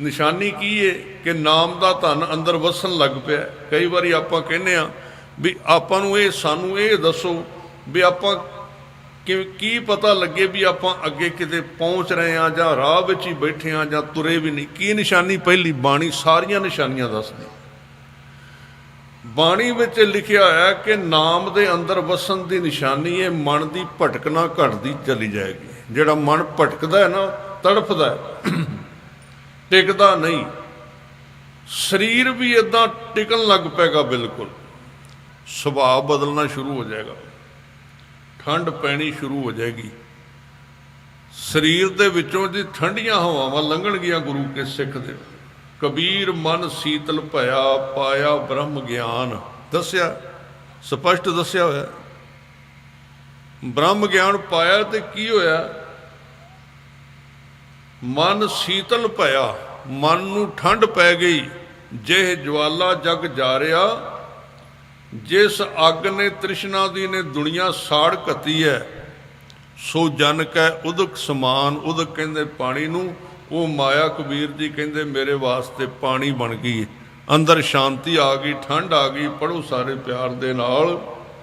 ਨਿਸ਼ਾਨੀ ਕੀ ਏ ਕਿ ਨਾਮ ਦਾ ਧਨ ਅੰਦਰ ਵਸਣ ਲੱਗ ਪਿਆ? ਕਈ ਵਾਰੀ ਆਪਾਂ ਕਹਿੰਦੇ ਆ ਵੀ ਆਪਾਂ ਨੂੰ ਇਹ, ਸਾਨੂੰ ਇਹ ਦੱਸੋ ਵੀ ਆਪਾਂ ਕਿ ਕੀ ਪਤਾ ਲੱਗੇ ਵੀ ਆਪਾਂ ਅੱਗੇ ਕਿਤੇ ਪਹੁੰਚ ਰਹੇ ਆ ਜਾਂ ਰਾਹ ਵਿੱਚ ਹੀ ਬੈਠੇ ਆ ਜਾਂ ਤੁਰੇ ਵੀ ਨਹੀਂ। ਕੀ ਨਿਸ਼ਾਨੀ? ਪਹਿਲੀ ਬਾਣੀ ਸਾਰੀਆਂ ਨਿਸ਼ਾਨੀਆਂ ਦੱਸਦੀ। ਬਾਣੀ ਵਿੱਚ ਲਿਖਿਆ ਹੋਇਆ ਕਿ ਨਾਮ ਦੇ ਅੰਦਰ ਵਸਣ ਦੀ ਨਿਸ਼ਾਨੀ ਹੈ ਮਨ ਦੀ ਭਟਕਣਾ ਘਟਦੀ ਚਲੀ ਜਾਏਗੀ। ਜਿਹੜਾ ਮਨ ਭਟਕਦਾ ਹੈ ਨਾ, ਤੜਫਦਾ ਹੈ। ਟਿਕਦਾ ਨਹੀਂ। ਸਰੀਰ ਵੀ ਇਦਾਂ ਟਿਕਣ ਲੱਗ ਪੈਗਾ ਬਿਲਕੁਲ। ਸੁਭਾਅ ਬਦਲਣਾ ਸ਼ੁਰੂ ਹੋ ਜਾਏਗਾ। ਠੰਡ ਪੈਣੀ ਸ਼ੁਰੂ ਹੋ ਜਾਏਗੀ। ਸਰੀਰ ਦੇ ਵਿੱਚੋਂ ਜੀ ਠੰਡੀਆਂ ਹਵਾਵਾਂ ਲੰਘਣਗੀਆਂ ਗੁਰੂ ਕੇ ਸਿੱਖ ਦੇ। ਕਬੀਰ ਮਨ ਸੀਤਲ ਭਇਆ ਪਾਇਆ ਬ੍ਰਹਮ ਗਿਆਨ। ਦੱਸਿਆ, ਸਪਸ਼ਟ ਦੱਸਿਆ ਹੋਇਆ। ਬ੍ਰਹਮ ਗਿਆਨ ਪਾਇਆ ਤੇ ਕੀ ਹੋਇਆ? ਮਨ ਸੀਤਲ ਭਇਆ, ਮਨ ਨੂੰ ਠੰਡ ਪੈ ਗਈ। ਜਿਹ ਜਵਾਲਾ ਜਗ ਜਾਰਿਆ ਜਿਸ ਅੱਗ ਨੇ ਤ੍ਰਿਸ਼ਨਾ ਦੀ ਨੇ ਦੁਨੀਆ ਸਾੜ ਕੱਤੀ ਹੈ ਸੋ ਜਨ ਕੈ ਉਦਕ ਸਮਾਨ, ਉਦਕ ਕਹਿੰਦੇ ਪਾਣੀ ਨੂੰ, ਉਹ ਮਾਇਆ ਕਬੀਰ ਜੀ ਕਹਿੰਦੇ ਮੇਰੇ ਵਾਸਤੇ ਪਾਣੀ ਬਣ ਗਈ। ਅੰਦਰ ਸ਼ਾਂਤੀ ਆ ਗਈ ਠੰਡ ਆ ਗਈ ਪੜੋ ਸਾਰੇ ਪਿਆਰ ਦੇ ਨਾਲ।